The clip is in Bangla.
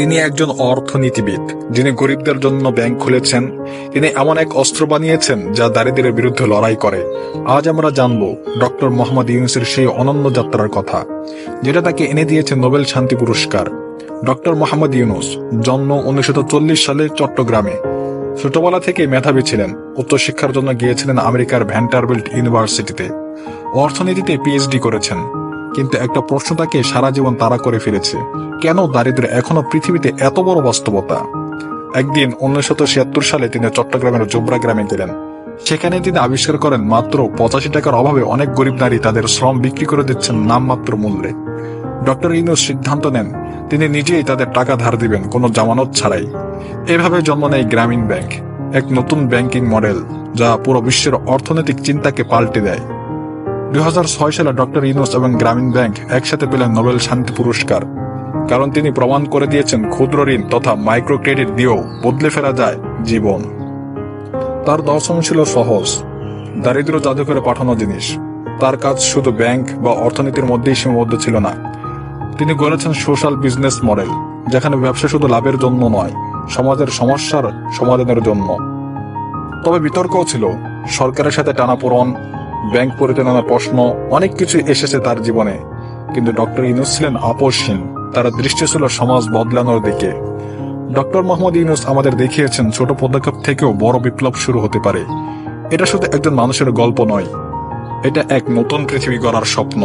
তিনি একজন অর্থনীতিবিদ, যিনি গরিবদের জন্য ব্যাংক খুলেছেন। তিনি এমন এক অস্ত্র বানিয়েছেন যা দারিদ্রের বিরুদ্ধে লড়াই করে। আজ আমরা জানব ডক্টর মোহাম্মদ ইউনুসের সেই অনন্য যাত্রার কথা, যেটা তাকে এনে দিয়েছে নোবেল শান্তি পুরস্কার। ডক্টর মোহাম্মদ ইউনুস জন্ম উনিশশো সালে চট্টগ্রামে। ছোটবেলা থেকে মেধাবী ছিলেন, উচ্চশিক্ষার জন্য গিয়েছিলেন আমেরিকার ভ্যান্টারবিল্ট ইউনিভার্সিটিতে। অর্থনীতিতে পিএইচডি করেছেন, কিন্তু একটা প্রশ্ন তাকে সারা জীবন তাড়া করে ফিরেছে কেন দারিদ্র এখনও পৃথিবীতে এত বড় বাস্তবতা? একদিন উনিশশো ছিয়াত্তর সালে তিনি চট্টগ্রামের জোবরা গ্রামে গেলেন। সেখানে তিনি আবিষ্কার করেন মাত্র পঁচাশি টাকার অভাবে অনেক গরিব নারী তাদের শ্রম বিক্রি করে দিচ্ছেন নামমাত্র মূল্যে। ডক্টর ইনুস সিদ্ধান্ত নেন, তিনি নিজেই তাদের টাকা ধার দিবেন, কোনো জামানত ছাড়াই। এভাবে জন্ম নেয় গ্রামীণ ব্যাংক, এক নতুন ব্যাংকিং মডেল, যা পুরো বিশ্বের অর্থনৈতিক চিন্তাকে পাল্টে দেয়। দু হাজার ছয় সালে ডক্টর ইনুস এবং গ্রামীণ ব্যাংক একসাথে পেলেন নোবেল শান্তি পুরস্কার। কারণ তিনি প্রমাণ করে দিয়েছেন ক্ষুদ্র ঋণ তথা মাইক্রো ক্রেডিট দিয়েও বদলে ফেরা যায় জীবন। তার দর্শন ছিল সহজ দারিদ্র জাদুঘরে পাঠানো জিনিস। তার কাজ শুধু ব্যাংক বা অর্থনীতির মধ্যেই সীমাবদ্ধ ছিল না। তিনি গড়েছেন সোশ্যাল বিজনেস মডেল, যেখানে ব্যবসা শুধু লাভের জন্য নয়, সমাজের সমস্যার সমাধানের জন্য। তবে বিতর্কও ছিল, সরকারের সাথে টানাপোড়ন, ব্যাংক পরিচালনার প্রশ্ন, অনেক কিছু এসেছে তার জীবনে। কিন্তু ডক্টর ইউনুস ছিলেন আপোষহীন তার দৃষ্টি ছিল সমাজ বদলানোর দিকে। ডক্টর মোহাম্মদ ইউনুস আমাদের দেখিয়েছেন, ছোট পদক্ষেপ থেকেও বড় বিপ্লব শুরু হতে পারে। এটা শুধু একজন মানুষের গল্প নয়, এটা এক নতুন পৃথিবী গড়ার স্বপ্ন।